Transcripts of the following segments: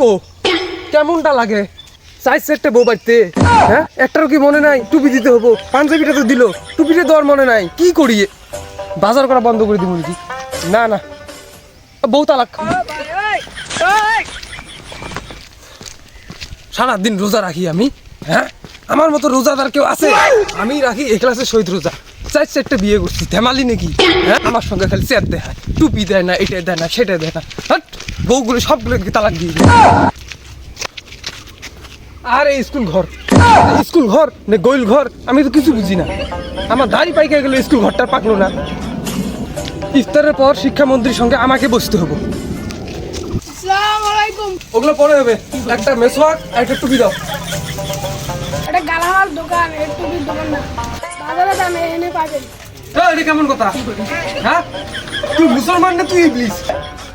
গো কেমনটা লাগে? সাইজ সেটটা বউ বাড়তে। হ্যাঁ? একটারও কি মনে নাই? টুপি দিতে হব। পাঞ্জাবিটা তো দিল। টুপিটা দেওয়ার মনে নাই। কি করি? বাজার করা বন্ধ করে দিব নাকি? না না। বউ তালাক সারাদিন রোজা রাখি আমি হ্যাঁ? আমার মতো রোজাদার কেউ আছে? আমি রাখি এই ক্লাসে শহীদ রোজা। চার চারটে বিয়ে করছি। ধেমালি নাকি? হ্যাঁ? আমার সঙ্গে খালি চেয়ার দেয় টুপি দেয় না এটা দেয় না সেটা দেয় না। হাট, বউগুলো সবগুলো তালাক দিয়ে দেয় আর এই স্কুল ঘর স্কুল ঘর না গোইল ঘর আমি তো কিছু বুঝি না। আমার দাড়ি পাইকে গেলে স্কুল ঘরটা পাকলো না। ইফতারের পর শিক্ষামন্ত্রীর সঙ্গে আমাকে বসতে হবে। ওগুলো পরে হবে। একটা মেসওয়াক আর একটা টুপি দাও। এটা গালামাল দোকান এর টুপির দোকান না। বাজারে দামে এনে পাবেন। এ, এটা কেমন কথা? হ্যাঁ? তুই মুসলমান না তুই ইবলিস?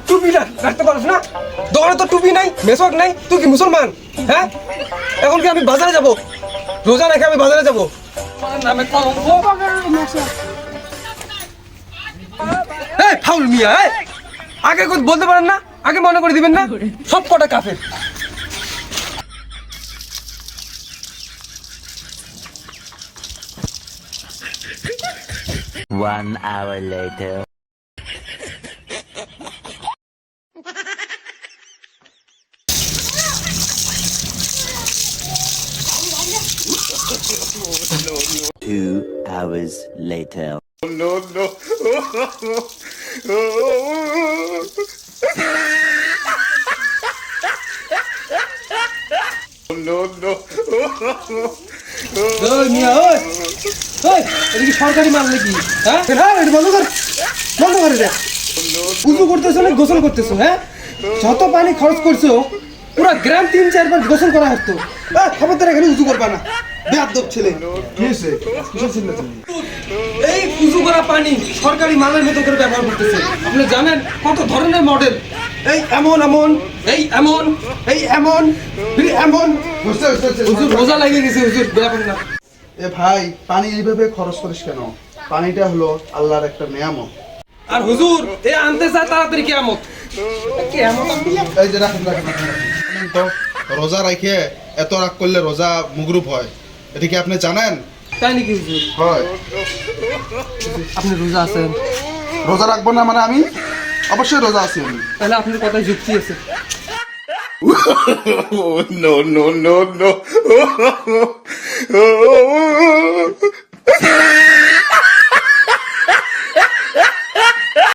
টুপি রাখতে পারিস না? দোকানে তো টুপি নাই মেসওয়াক নাই তুই কি মুসলমান? হ্যাঁ? এখন কি আমি বাজারে যাব? রোজা রেখে আমি বাজারে যাব? ফাউল মিয়া এই! আগে বলতে পারেন না আগে মনে করে দিবেন না? সব কটা কাফের। One hour later. Two hours later. ওই মিয়া ওই ওই এটা কি সরকারি মাল নাকি? হ্যাঁ? হ্যাঁ এটা বন্ধ কর বন্ধ করে দে উজু করতেছো না গোসল করতেছো হ্যাঁ? যত পানি খরচ করছ পুরো গ্রাম তিন চারবার গোসল করা হতো। খবরদার এখানে উজু করবা না। বেয়াদব ছেলে। এই উজু করা পানি সরকারি মালের মতো করে ব্যবহার করতেছে। আপনি জানেন কত ধরনের মডেল? এই এমন এমন এই এমন এই এমন এমন। হুজুর রোজা লাগিয়ে গেছে হুজুর না। এ ভাই পানি এইভাবে খরচ করিস কেন? পানিটা হলো আল্লাহর একটা নিয়ামত। আর হুজুর এ আনতে চায় তাড়াতাড়ি কেয়ামত কেয়ামত। এই যে রাখুন রাখুন রাখুন, তো রোজা রাখে এত রাগ করলে রোজা মুগরুপ হয় এটা কি আপনি জানেন তাই নাকি হুজুর হয় আপনি রোজা আছেন রোজা রাখব না মানে আমি অবশ্যই রোজা আছি আমি তাহলে আপনার কথায় যুক্তি আছে no, no, no, no.